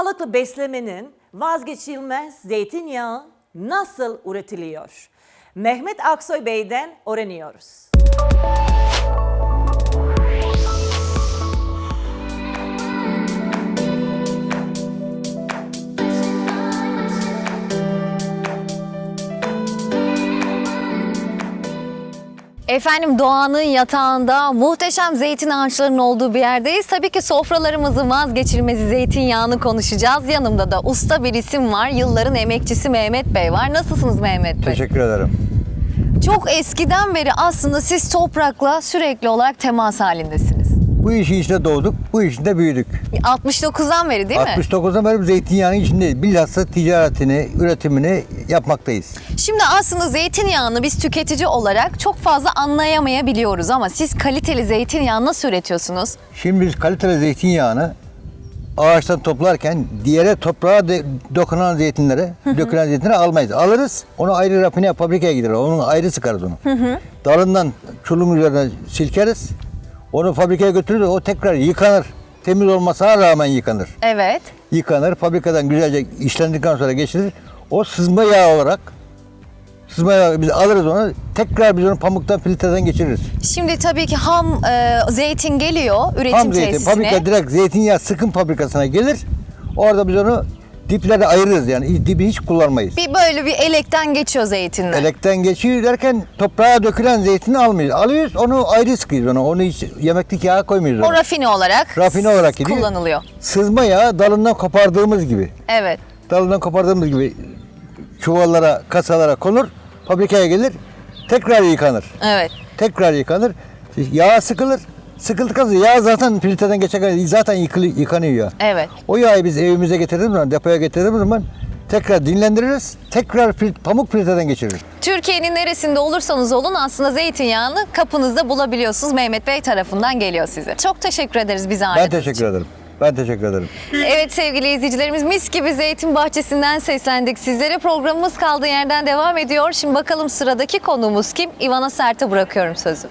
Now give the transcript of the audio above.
Sağlıklı beslemenin vazgeçilmez zeytinyağı nasıl üretiliyor? Mehmet Aksoy Bey'den öğreniyoruz. Efendim doğanın yatağında muhteşem zeytin ağaçlarının olduğu bir yerdeyiz. Tabii ki sofralarımızın vazgeçilmezi zeytinyağını konuşacağız. Yanımda da usta bir isim var. Yılların emekçisi Mehmet Bey var. Nasılsınız Mehmet Bey? Teşekkür ederim. Çok eskiden beri aslında siz toprakla sürekli olarak temas halindesiniz. Bu işin içinde doğduk, bu işin de büyüdük. 69'dan beri değil mi? 69'dan beri zeytinyağının içindeyiz. Bilhassa ticaretini, üretimini yapmaktayız. Şimdi aslında zeytinyağını biz tüketici olarak çok fazla anlayamayabiliyoruz ama siz kaliteli zeytinyağı nasıl üretiyorsunuz? Şimdi biz kaliteli zeytinyağını ağaçtan toplarken diğere toprağa de- dokunan zeytinlere, dökülen zeytinleri almayız. Alırız, onu ayrı rafine fabrikaya gider. Onu ayrı sıkarız onu. Dalından çulun üzerine silkeriz. Onu fabrikaya götürürüz, o tekrar yıkanır. Temiz olmasına rağmen yıkanır. Evet. yıkanır. Fabrikadan güzelce işlendikten sonra geçirilir. O sızma yağ olarak sızma yağı biz alırız onu. Tekrar biz onu pamuktan filtreden geçiririz. Şimdi tabii ki ham e, zeytin geliyor üretim Ham zeytin tesisine. fabrika direkt zeytinyağı sıkım fabrikasına gelir. Orada biz onu diplere ayırırız yani dibi hiç kullanmayız. Bir böyle bir elekten geçiyor zeytinler. Elekten geçiyor derken toprağa dökülen zeytini almıyoruz. Alıyoruz onu ayrı sıkıyoruz onu. Onu hiç yemeklik yağa koymuyoruz. O rafine olarak Rafine olarak gidiyor. kullanılıyor. Sızma yağı dalından kopardığımız gibi. Evet. dalından kopardığımız gibi çuvallara, kasalara konur, fabrikaya gelir, tekrar yıkanır. Evet. Tekrar yıkanır, yağ sıkılır. Sıkıldıktan sonra yağ zaten filtreden geçerken zaten yıkılı, yıkanıyor yağ. Evet. O yağı biz evimize getirdiğimiz zaman, depoya getirdiğimiz zaman tekrar dinlendiririz, tekrar fil- pamuk filtreden geçiririz. Türkiye'nin neresinde olursanız olun aslında zeytinyağını kapınızda bulabiliyorsunuz. Mehmet Bey tarafından geliyor size. Çok teşekkür ederiz Ben ağırladığınız teşekkür için. ederim. Ben teşekkür ederim. Evet sevgili izleyicilerimiz mis gibi zeytin bahçesinden seslendik. Sizlere programımız kaldığı yerden devam ediyor. Şimdi bakalım sıradaki konuğumuz kim? İvana Sert'e bırakıyorum sözü.